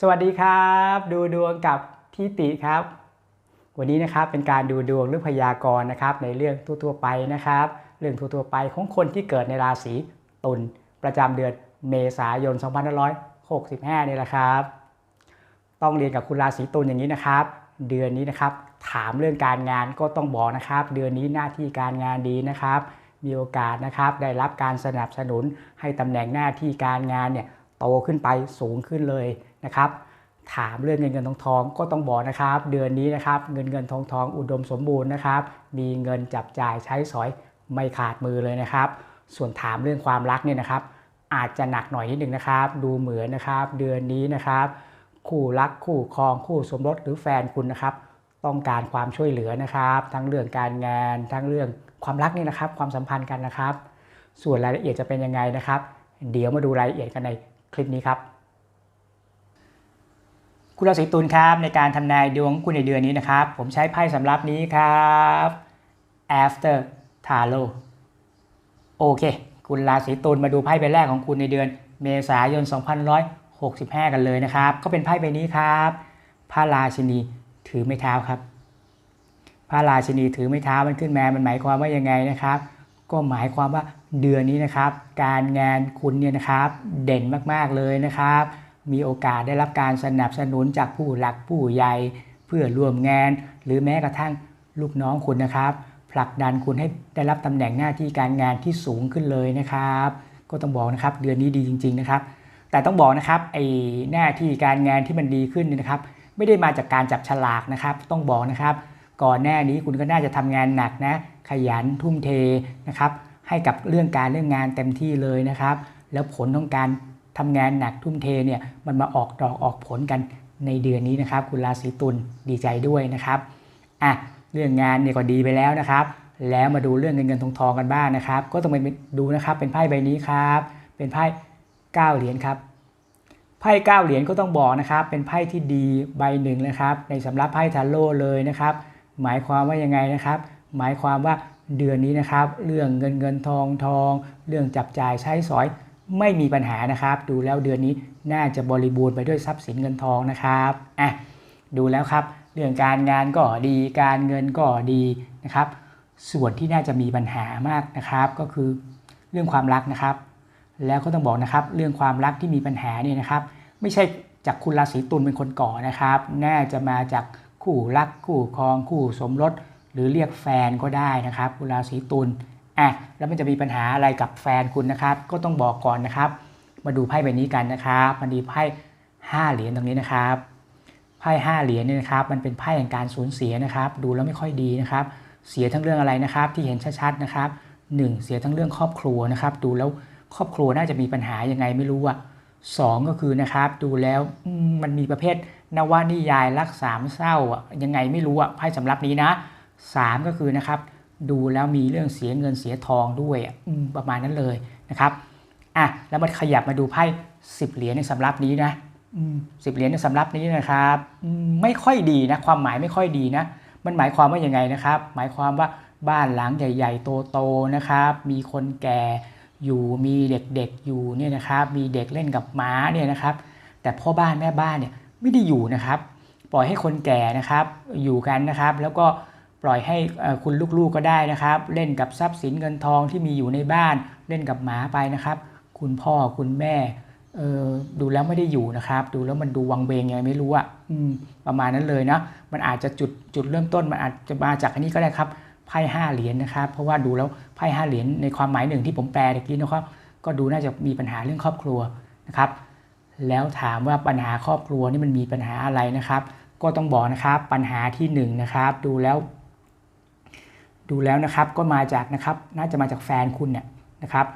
สวัสดีครับ ดูดวงกับทิติครับ วันนี้นะครับเป็นการดูดวงหรือพยากรณ์นะครับในเรื่องทั่วๆไปนะครับ เรื่องทั่วๆไปของคนที่เกิดในราศีตุลประจำเดือนเมษายน 2565 นี่แหละครับ ต้องเรียนกับคุณราศีตุลอย่างนี้นะครับ เดือนนี้นะครับ ถามเรื่องการงานก็ต้องบอกนะครับ เดือนนี้หน้าที่การงานดีนะครับ มีโอกาสนะครับได้รับการสนับสนุนให้ตำแหน่งหน้าที่การงานเนี่ย โตขึ้นไปสูงขึ้นเลยนะครับ ถามเรื่องเงินเงินทองทองก็ต้องบอกนะครับ เดือนนี้นะครับเงินเงินทองทองอุดมสมบูรณ์นะครับ มีเงินจับจ่ายใช้สอยไม่ขาดมือเลยนะครับ ส่วนถามเรื่องความรักเนี่ยนะครับ อาจจะหนักหน่อยนิดหนึ่งนะครับ ดูเหมือนนะครับ เดือนนี้นะครับ คู่รักคู่ครองคู่สมรสหรือแฟนคุณนะครับต้องการความช่วยเหลือนะครับ ทั้งเรื่องการงานทั้งเรื่องความรักนี่นะครับ ความสัมพันธ์กันนะครับ ส่วนรายละเอียดจะเป็นยังไงนะครับ เดี๋ยวมาดูรายละเอียดกันใน คลิปนี้ครับ คุณราศีตุลครับในการทำนายดวงคุณในเดือนนี้นะครับ ผมใช้ไพ่สำรับนี้ครับ after tarot โอเค คุณราศีตุลมาดูไพ่ใบแรกของคุณในเดือน เมษายน 2565 กันเลยนะครับ ก็เป็นไพ่ใบนี้ครับพระราชินีถือไม้เท้าครับพระราชินีถือไม้เท้ามันขึ้นมามันหมายความว่ายังไงนะครับ ก็หมายความว่าเดือนนี้นะครับ การงานคุณเนี่ยนะครับเด่นมากๆเลยนะครับ มีโอกาสได้รับการสนับสนุนจากผู้หลักผู้ใหญ่เพื่อร่วมงาน หรือแม้กระทั่งลูกน้องคุณนะครับผลักดันคุณให้ได้รับตำแหน่งหน้าที่การงานที่สูงขึ้นเลยนะครับ ก็ต้องบอกนะครับเดือนนี้ดีจริง ๆนะครับ แต่ต้องบอกนะครับไอ้หน้าที่การงานที่มันดีขึ้นเนี่ยนะครับ ไม่ได้มาจากการจับฉลากนะครับ ต้องบอกนะครับ ก่อนหน้านี้คุณก็น่าจะทำงานหนักนะขยันทุ่มเทนะครับให้กับเรื่องการเรื่องงานเต็มที่เลยนะครับ แล้วผลของการทำงานหนักทุ่มเทเนี่ยมันมาออกดอกออกผลกันในเดือนนี้นะครับ คุณราศีตุลดีใจด้วยนะครับอะเรื่องงานเนี่ยก็ดีไปแล้วนะครับ แล้วมาดูเรื่องเงินเงินทองทองกันบ้างนะครับ ก็ต้องไปดูนะครับเป็นไพ่ใบนี้ครับ เป็นไพ่เก้าเหรียญครับไพ่เก้าเหรียญก็ต้องบอกนะครับ เป็นไพ่ที่ดีใบหนึ่งนะครับ ในสำหรับไพ่ทาโร่เลยนะครับ หมายความว่ายังไงนะครับ หมายความว่าเดือนนี้นะครับ เรื่องเงินเงินทองทอง เรื่องจับจ่ายใช้สอยไม่มีปัญหานะครับ ดูแล้วเดือนนี้น่าจะบริบูรณ์ไปด้วยทรัพย์สินเงินทองนะครับอะดูแล้วครับ เรื่องการงานก็ดี การเงินก็ดีนะครับ ส่วนที่น่าจะมีปัญหามากนะครับ ก็คือเรื่องความรักนะครับ แล้วก็ต้องบอกนะครับ เรื่องความรักที่มีปัญหาเนี่ยนะครับ ไม่ใช่จากคุณราศีตุลเป็นคนก่อนะครับ น่าจะมาจาก คู่รักคู่ครองคู่สมรส หรือเรียกแฟนก็ได้นะครับคุณราศีตุลอะแล้วมันจะมีปัญหาอะไรกับแฟนคุณนะครับ ก็ต้องบอกก่อนนะครับ มาดูไพ่ใบนี้กันนะครับมันดีไพ่ห้าเหรียญตรงนี้นะครับไพ่ห้าเหรียญเนี่ยนะครับมันเป็นไพ่แห่งการสูญเสียนะครับ ดูแล้วไม่ค่อยดีนะครับ เสียทั้งเรื่องอะไรนะครับ ที่เห็นชัดๆนะครับหนึ่งเสียทั้งเรื่องครอบครัวนะครับ ดูแล้วครอบครัวน่าจะมีปัญหายังไงไม่รู้อะสองก็คือนะครับ ดูแล้วมันมีประเภท นวนิยายรักสามเศร้ายังไงไม่รู้อะไพ่สำรับนี้นะสามก็คือนะครับ ดูแล้วมีเรื่องเสียเงินเสียทองด้วยประมาณนั้นเลยนะครับอะแล้วมาขยับมาดูไพ่สิบเหรียญในสำรับนี้นะสิบเหรียญในสำรับนี้นะครับไม่ค่อยดีนะความหมายไม่ค่อยดีนะ มันหมายความว่าอยังไงนะครับ หมายความว่าบ้านหลังใหญ่ ๆ โตๆนะครับ มีคนแก่อยู่มีเด็กๆอยู่เนี่ยนะครับ มีเด็กเล่นกับม้าเนี่ยนะครับ แต่พ่อบ้านแม่บ้านเนี่ย ไม่ได้อยู่นะครับ ปล่อยให้คนแก่นะครับอยู่กันนะครับ แล้วก็ปล่อยให้คุณลูกๆก็ได้นะครับ เล่นกับทรัพย์สินเงินทองที่มีอยู่ในบ้าน เล่นกับหมาไปนะครับ คุณพ่อคุณแม่ดูแล้วไม่ได้อยู่นะครับ ดูแล้วมันดูวังเวงยังไงไม่รู้อะอประมาณนั้นเลยนะมันอาจจะจุดจุดเริ่มต้นมันอาจจะมาจากอันนี้ก็ได้ครับไพ่ห้าเหรียญนะครับ เพราะว่าดูแล้วไพ่ห้าเหรียญในความหมายหนึ่งที่ผมแปลตะกี้นะครับ ก็ดูน่าจะมีปัญหาเรื่องครอบครัวนะครับ แล้วถามว่าปัญหาครอบครัวนี่มันมีปัญหาอะไรนะครับ ก็ต้องบอกนะครับปัญหาที่หนึ่งนะครับ ดูแล้ว ดูแล้วนะครับก็มาจากนะครับน่าจะมาจากแฟนคุณเนี่ยนะครับ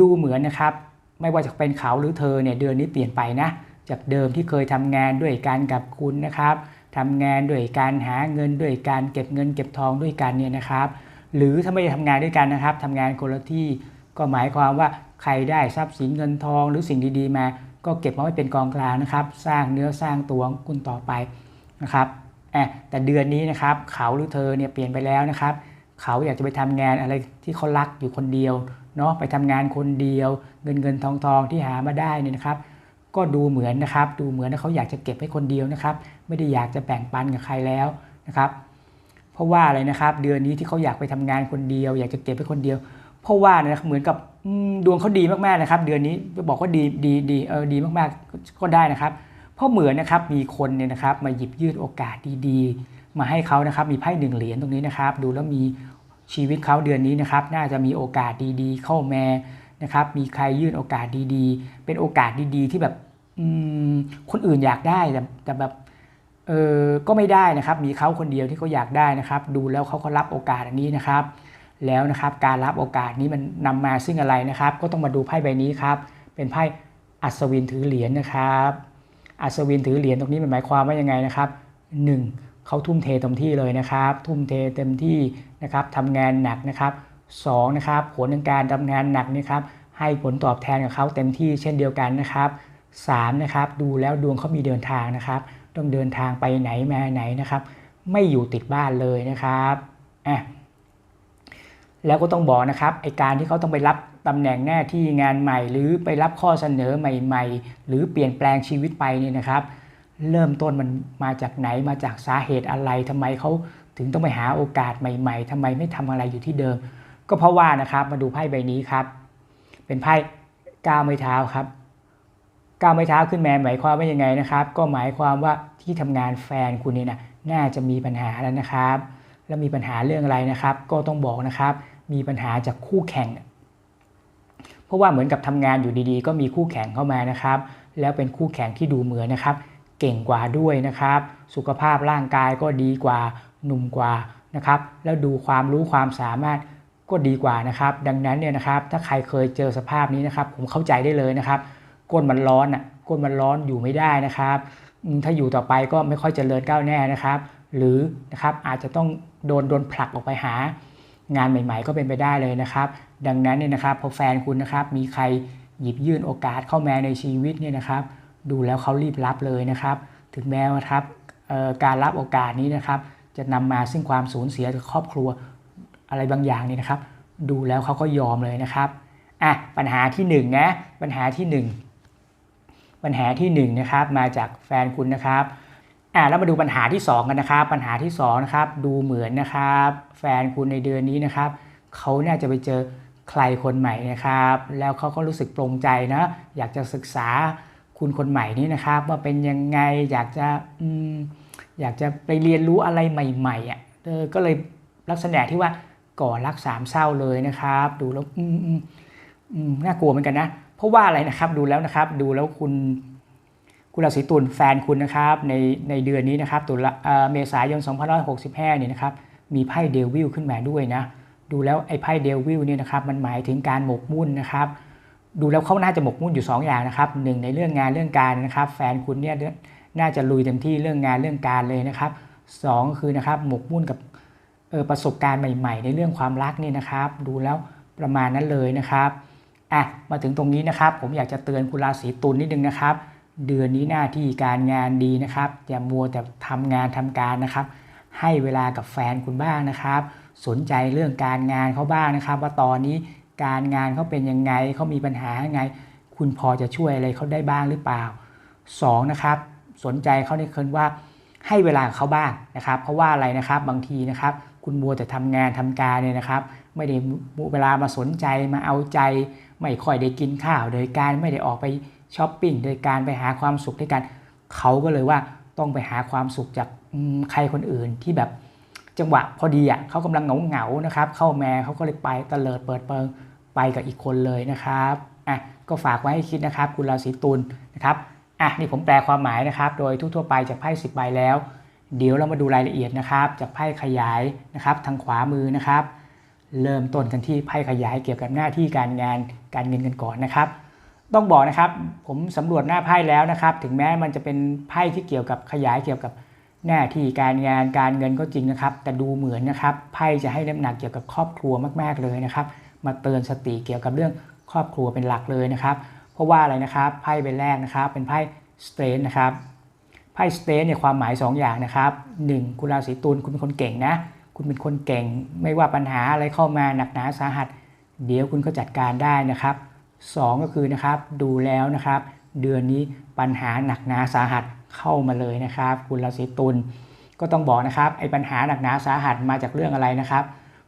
ดูเหมือนนะครับ ไม่ว่าจะเป็นเขาหรือเธอเนี่ยเดือนนี้เปลี่ยนไปนะ จากเดิมที่เคยทำงานด้วยกันกับคุณนะครับทำงานด้วยการหาเงินด้วยการเก็บเงิน เก็บทองด้วยกันเนี่ยนะครับ หรือถ้าไม่ได้ทำงานด้วยกันนะครับทำงานคนละที่ก็หมายความว่าใครได้ทรัพย์สินเงินทองหรือสิ่งดีๆมา ก็เก็บมาไว้เป็นกองกลางนะครับ สร้างเนื้อสร้างตัวของคุณต่อไปนะครับแต่เดือนนี้นะครับเขาหรือเธอเนี่ยเปลี่ยนไปแล้วนะครับ เขาอยากจะไปทำงานอะไรที่เขารักอยู่คนเดียวเนาะไปทำงานคนเดียว เงินเงินทองทองที่หามาได้นี่นะครับ ก็ดูเหมือนนะครับ ดูเหมือนว่าเขาอยากจะเก็บไว้คนเดียวนะครับ ไม่ได้อยากจะแบ่งปันกับใครแล้วนะครับ เพราะว่าอะไรนะครับ เดือนนี้ที่เขาอยากไปทำงานคนเดียว อยากจะเก็บไว้คนเดียวเพราะว่าเนะครับเหมือนกับดวงเขาดีมากๆนะครับ เดือนนี้บอกว่าดีดีดีเออดีมากๆก็ได้นะครับเพราะเหมือนนะครับมีคนเนี่ยนะครับมาหยิบยื่นโอกาสดีๆ มาให้เขานะครับมีไพ่หนึ่งเหรียญตรงนี้นะครับ ดูแล้วมีชีวิตเขาเดือนนี้นะครับ น่าจะมีโอกาสดีๆ เข้ามานะครับ มีใครยื่นโอกาสดีๆ เป็นโอกาสดีๆ ที่แบบคนอื่นอยากได้แต่แต่แบบเออก็ไม่ได้นะครับ มีเขาคนเดียวที่เขาอยากได้นะครับ ดูแล้วเขาก็รับโอกาสอันนี้นะครับ แล้วนะครับการรับโอกาสนี้มันนำมาซึ่งอะไรนะครับ ก็ต้องมาดูไพ่ใบนี้ครับ เป็นไพ่อัศวินถือเหรียญนะครับ อัศวินถือเหรียญตรงนี้มันหมายความว่ายังไงนะครับ 1. เขาทุ่มเทเต็มที่เลยนะครับ ทุ่มเทเต็มที่นะครับทำงานหนักนะครับ2นะครับผลในการทำงานหนักนี่ครับให้ผลตอบแทนกับเขาเต็มที่เช่นเดียวกันนะครับ3นะครับดูแล้วดวงเขามีเดินทางนะครับ ต้องเดินทางไปไหนมาไหนนะครับ ไม่อยู่ติดบ้านเลยนะครับอะ แล้วก็ต้องบอกนะครับไอการที่เขาต้องไปรับตำแหน่งหน้าที่งานใหม่ หรือไปรับข้อเสนอใหม่ ๆ หรือเปลี่ยนแปลงชีวิตไปเนี่ยนะครับ เริ่มต้นมันมาจากไหนมาจากสาเหตุอะไรทำไมเขาถึงต้องไปหาโอกาสใหม่ ๆทำไมไม่ทำอะไรอยู่ที่เดิม ก็เพราะว่านะครับมาดูไพ่ใบนี้ครับ เป็นไพ่ก้าวไม้เท้าครับก้าวไม้เท้าขึ้นมาหมายความว่ายังไงนะครับ ก็หมายความว่าที่ทำงานแฟนคุณเนี่ยนะน่าจะมีปัญหาแล้วนะครับ แล้วมีปัญหาเรื่องอะไรนะครับ ก็ต้องบอกนะครับ มีปัญหาจากคู่แข่ง เพราะว่าเหมือนกับทำงานอยู่ดีๆ ก็มีคู่แข่งเข้ามานะครับ แล้วเป็นคู่แข่งที่ดูเหมือนนะครับ เก่งกว่าด้วยนะครับ สุขภาพร่างกายก็ดีกว่าหนุ่มกว่านะครับ แล้วดูความรู้ความสามารถก็ดีกว่านะครับ ดังนั้นเนี่ยนะครับ ถ้าใครเคยเจอสภาพนี้นะครับ ผมเข้าใจได้เลยนะครับ ก้นมันร้อนอะ ก้นมันร้อนอยู่ไม่ได้นะครับ ถ้าอยู่ต่อไปก็ไม่ค่อยเจริญก้าวหน้านะครับ หรือนะครับอาจจะต้องโดนโดนผลักออกไปหา งานใหม่ ๆ ก็เป็นไปได้เลยนะครับ ดังนั้นเนี่ยนะครับพอแฟนคุณนะครับมีใครหยิบยื่นโอกาสเข้ามาในชีวิตเนี่ยนะครับ ดูแล้วเขารีบรับเลยนะครับ ถึงแม้ว่าครับการรับโอกาสนี้นะครับ จะนำมาซึ่งความสูญเสียกับครอบครัวอะไรบางอย่างนี่นะครับ ดูแล้วเขาก็ยอมเลยนะครับอะปัญหาที่หนึ่งนะปัญหาที่หนึ่งปัญหาที่หนึ่งนะครับมาจากแฟนคุณนะครับ อ่าแล้วมาดูปัญหาที่ 2 กันนะครับ ปัญหาที่2นะครับดูเหมือนนะครับ แฟนคุณในเดือนนี้นะครับเขาน่าจะไปเจอใครคนใหม่นะครับ แล้วเขาก็รู้สึกปรงใจนะอยากจะศึกษาคุณคนใหม่นี้นะครับ ว่าเป็นยังไงอยากจะอืมอยากจะไปเรียนรู้อะไรใหม่ๆอะเออก็เลยลักษณะที่ว่าก่อรักสามเศร้าเลยนะครับ ดูแล้วอืมอืมอืมน่ากลัวเหมือนกันนะ เพราะว่าอะไรนะครับดูแล้วนะครับ ดูแล้วคุณ คุณราศีตุลแฟนคุณนะครับในในเดือนนี้นะครับตุลาเมษายน 2565เนี่ยนะครับมีไพ่เดวิลขึ้นมาด้วยนะดูแล้วไอ้ไพ่เดวิลเนี่ยนะครับมันหมายถึงการหมกมุ่นนะครับ ดูแล้วเขาน่าจะหมกมุ่นอยู่ 2 อย่างนะครับหนึ่งในเรื่องงานเรื่องการนะครับ แฟนคุณเนี่ยน่าจะลุยเต็มที่เรื่องงานเรื่องการเลยนะครับสองคือนะครับหมกมุ่นกับออประสบการณ์ใหม่ ๆ ในเรื่องความรักนี่นะครับ ดูแล้วประมาณนั้นเลยนะครับอะมาถึงตรงนี้นะครับ ผมอยากจะเตือนคุณราศีตุลนิดนึงนะครับ เดือนนี้หน้าที่การงานดีนะครับอย่ามัวแต่ทำงานทำการนะครับ ให้เวลากับแฟนคุณบ้างนะครับ สนใจเรื่องการงานเขาบ้างนะครับ ว่าตอนนี้การงานเขาเป็นยังไงเขามีปัญหายังไง คุณพอจะช่วยอะไรเขาได้บ้างหรือเปล่าสองนะครับ สนใจเขาในคืนว่าให้เวลากับเขาบ้างนะครับ เพราะว่าอะไรนะครับบางทีนะครับ คุณมัวแต่ทำงานทำการเนี่ยนะครับ ไม่ได้มีเวลามาสนใจมาเอาใจ ไม่ค่อยได้กินข้าวโดยการไม่ได้ออกไป ช้อปปิ้งโดยการไปหาความสุขด้วยกันเขาก็เลยว่าต้องไปหาความสุขจากใครคนอื่นที่แบบจังหวะพอดีอะเขากำลังเหงาเหงาๆนะครับ เข้าแมาเขาก็เลยไปเตลิดเปิดเปิงไปกับอีกคนเลยนะครับอะก็ฝากไว้ให้คิดนะครับ คุณราศีตุลนะครับอะนี่ผมแปลความหมายนะครับ โดยทั่วๆไปจากไพ่สิบใบแล้ว เดี๋ยวเรามาดูรายละเอียดนะครับ จากไพ่ขยายนะครับ ทางขวามือนะครับ เริ่มต้นกันที่ไพ่ขยายเกี่ยวกับหน้าที่การงานการเงินกันก่อนนะครับ ต้องบอกนะครับผมสำรวจหน้าไพ่แล้วนะครับ ถึงแม้มันจะเป็นไพ่ที่เกี่ยวกับขยายเกี่ยวกับหน้าที่การงานการเงินก็จริงนะครับ แต่ดูเหมือนนะครับไพ่จะให้น้ำหนักเกี่ยวกับครอบครัวมาก ๆเลยนะครับ มาเตือนสติเกี่ยวกับเรื่องครอบครัวเป็นหลักเลยนะครับ เพราะว่าอะไรนะครับไพ่ใบแรกนะครับ เป็นไพ่สเตนนะครับไพ่สเตนเนี่ยความหมาย 2ออย่างนะครับหนึ่งคุณราศีตุลคุณเป็นคนเก่งนะ คุณเป็นคนเก่ง ไม่ว่าปัญหาอะไรเข้ามาหนักหนาสาหัส เดี๋ยวคุณก็จัดการได้นะครับ 2 ก็คือนะครับดูแล้วนะครับ เดือนนี้ปัญหาหนักหนาสาหัสเข้ามาเลยนะครับ คุณราศีตุลก็ต้องบอกนะครับไอ้ปัญหาหนักหนาสาหัสมาจากเรื่องอะไรนะครับ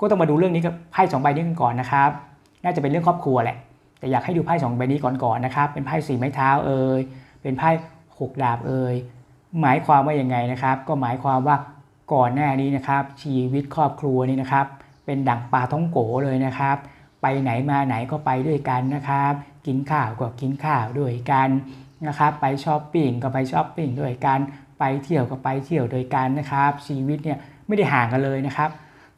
ก็ต้องมาดูเรื่องนี้กับไพ่สองใบนี้กันก่อนนะครับน่าจะเป็นเรื่องครอบครัวแหละแต่อยากให้ดูไพ่สองใบนี้ก่อนๆนะครับ เป็นไพ่สี่ไม้เท้าเอ่ยเป็นไพ่หกดาบเอ่ยหมายความว่ายังไงนะครับ ก็หมายความว่าก่อนหน้านี้นะครับ ชีวิตครอบครัวนี่นะครับ เป็นดั่งปลาท้องโกเลยนะครับ ไปไหนมาไหนก็ไปด้วยกันนะครับ กินข้าวก็กินข้าวด้วยกันนะครับ ไปช้อปปิ้งก็ไปช้อปปิ้งด้วยกัน ไปเที่ยวก็ไปเที่ยวด้วยกันนะครับ ชีวิตเนี่ยไม่ได้ห่างกันเลยนะครับ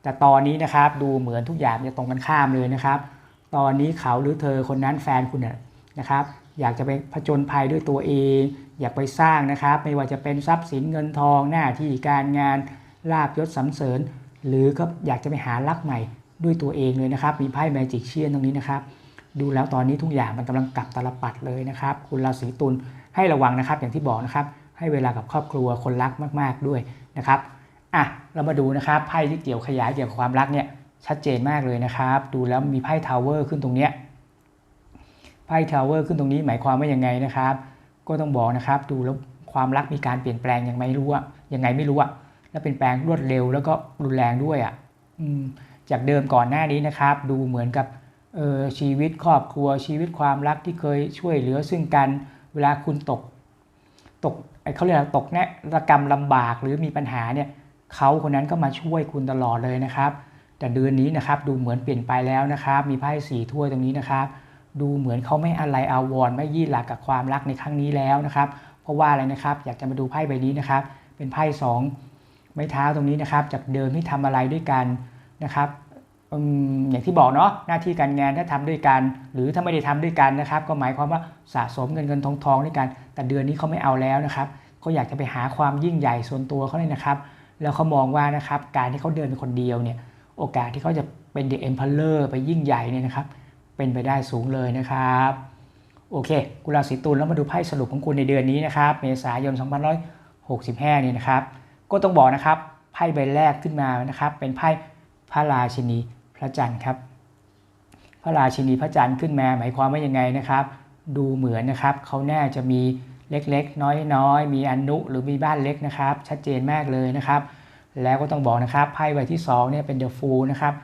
แต่ตอนนี้นะครับดูเหมือนทุกอย่างจะตรงกันข้ามเลยนะครับ ตอนนี้เขาหรือเธอคนนั้นแฟนคุณน่ะนะครับ อยากจะไปผจญภัยด้วยตัวเอง อยากไปสร้างนะครับ ไม่ว่าจะเป็นทรัพย์สินเงินทองหน้าที่การงานลาบยศสรรเสริญ หรือก็อยากจะไปหารักใหม่ ด้วยตัวเองเลยนะครับ มีไพ่แมจิกเชียนตรงนี้นะครับ ดูแล้วตอนนี้ทุกอย่างมันกำลังกลับตลปัดเลยนะครับ คุณราศีตุลให้ระวังนะครับ อย่างที่บอกนะครับ ให้เวลากับครอบครัวคนรักมาก ๆด้วยนะครับอะเรามาดูนะครับไพ่ที่เกี่ยวขยายเกี่ยวกับความรักเนี่ยชัดเจนมากเลยนะครับ ดูแล้วมีไพ่ทาวเวอร์ขึ้นตรงเนี้ยไพ่ทาวเวอร์ขึ้นตรงนี้หมายความว่ายังไงนะครับ ก็ต้องบอกนะครับ ดูแล้วความรักมีการเปลี่ยนแปลงยังไม่รู้อะยังไงไม่รู้อะแล้วเปลี่ยนแปลงรวดเร็วแล้วก็รุนแรงด้วยอะอืม จากเดิมก่อนหน้านี้นะครับ ดูเหมือนกับออชีวิตครอบครัวชีวิตความรักที่เคยช่วยเหลือซึ่งกันเวลาคุณตกตกเขาเรียกตกแนะระกรรมลำบากหรือมีปัญหาเนี่ยเขาคนนั้นก็มาช่วยคุณตลอดเลยนะครับ แต่เดือนนี้นะครับดูเหมือนเปลี่ยนไปแล้วนะครับ มีไพ่สีถ้วยตรงนี้นะครับ ดูเหมือนเขาไม่อะไรอาวรไม่ยี่หลักกับความรักในครั้งนี้แล้วนะครับ เพราะว่าอะไรนะครับ อยากจะมาดูไพ่ใบนี้นะครับ เป็นไพ่สองไม้เท้าตรงนี้นะครับ จากเดิมที่ทำอะไรด้วยกัน นะครับอย่างที่บอกเนาะหน้าที่การงานถ้าทำด้วยกัน หรือถ้าไม่ได้ทำด้วยกันนะครับ ก็หมายความว่าสะสมเงินเงินทองทองด้วยกัน แต่เดือนนี้เขาไม่เอาแล้วนะครับเขาอยากจะไปหาความยิ่งใหญ่ส่วนตัวเขาเลยนะครับ แล้วเขามองว่านะครับการที่เขาเดินเป็นคนเดียวเนี่ยโอกาสที่เขาจะเป็นเดอะเอ็มพ r เลอร์ไปยิ่งใหญ่เนี่ยนะครับ เป็นไปได้สูงเลยนะครับโอเคกุลาศีตุลแล้วมาดูไพ่สรุปของคุณในเดือนนี้นะครับ เมษายน2565นี่นะครับ ก็ต้องบอกนะครับไพ่ใบแรกขึ้นมานะครับ เป็นไพ่ พระราชินีพระจันทร์ครับ พระราชินีพระจันทร์ขึ้นมาหมายความว่ายังไงนะครับ ดูเหมือนนะครับเขาแน่จะมีเล็กๆ น้อยๆ มีอนุหรือมีบ้านเล็กนะครับ ชัดเจนมากเลยนะครับ แล้วก็ต้องบอกนะครับไพ่ใบที่2เนี่ยเป็นเดอะฟูลนะครับ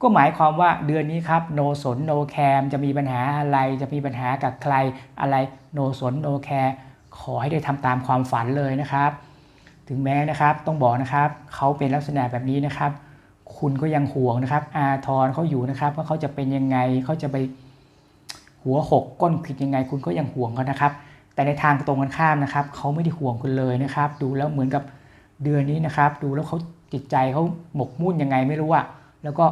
ก็หมายความว่าเดือนนี้ครับโนสนโนแคมจะมีปัญหาอะไรจะมีปัญหากับใครอะไรโนสนโนแคร์ขอให้ได้ทำตามความฝันเลยนะครับ ถึงแม้นะครับต้องบอกนะครับเขาเป็นลักษณะแบบนี้นะครับ คุณก็ยังห่วงนะครับ อาทรเขาอยู่นะครับ ว่าเขาจะเป็นยังไงเขาจะไปหัวหกก้นผิดยังไง คุณก็ยังห่วงเขานะครับ แต่ในทางตรงกันข้ามนะครับเขาไม่ได้ห่วงคุณเลยนะครับ ดูแล้วเหมือนกับเดือนนี้นะครับ ดูแล้วเขาจิตใจเขาหมกมุ่นยังไงไม่รู้อะแล้วก็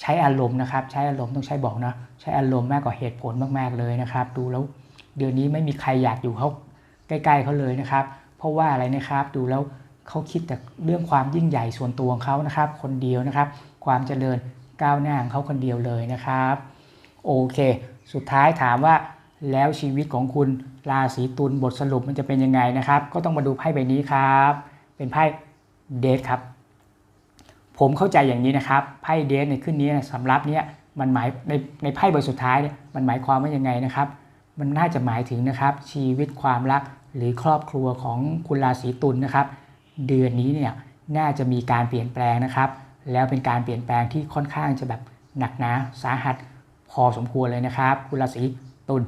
ใช้อารมณ์นะครับ ใช้อารมณ์ต้องใช้บอกนะใช้อารมณ์มากกว่าเหตุผลมากๆเลยนะครับ ดูแล้วเดือนนี้ไม่มีใครอยากอยู่เขาใกล้ ๆเขาเลยนะครับ เพราะว่าอะไรนะครับ ดูแล้ว เขาคิดแต่เรื่องความยิ่งใหญ่ส่วนตัวของเขานะครับ คนเดียวนะครับ ความเจริญก้าวหน้าของเขาคนเดียวเลยนะครับ โอเค สุดท้ายถามว่าแล้วชีวิตของคุณราศีตุลบทสรุปมันจะเป็นยังไงนะครับ ก็ต้องมาดูไพ่ใบนี้ครับ เป็นไพ่เดทครับ ผมเข้าใจอย่างนี้นะครับไพ่เดทในขึ้นนี้สำรับเนี้ยมันหมายในในไพ่ใบสุดท้ายเนี่ยมันหมายความว่ายังไงนะครับ มันน่าจะหมายถึงนะครับชีวิตความรักหรือครอบครัวของคุณราศีตุลนะครับ เดือนนี้เนี่ยน่าจะมีการเปลี่ยนแปลงนะครับ แล้วเป็นการเปลี่ยนแปลงที่ค่อนข้างจะแบบหนักหนาสาหัสพอสมควรเลยนะครับคุณราศีตุล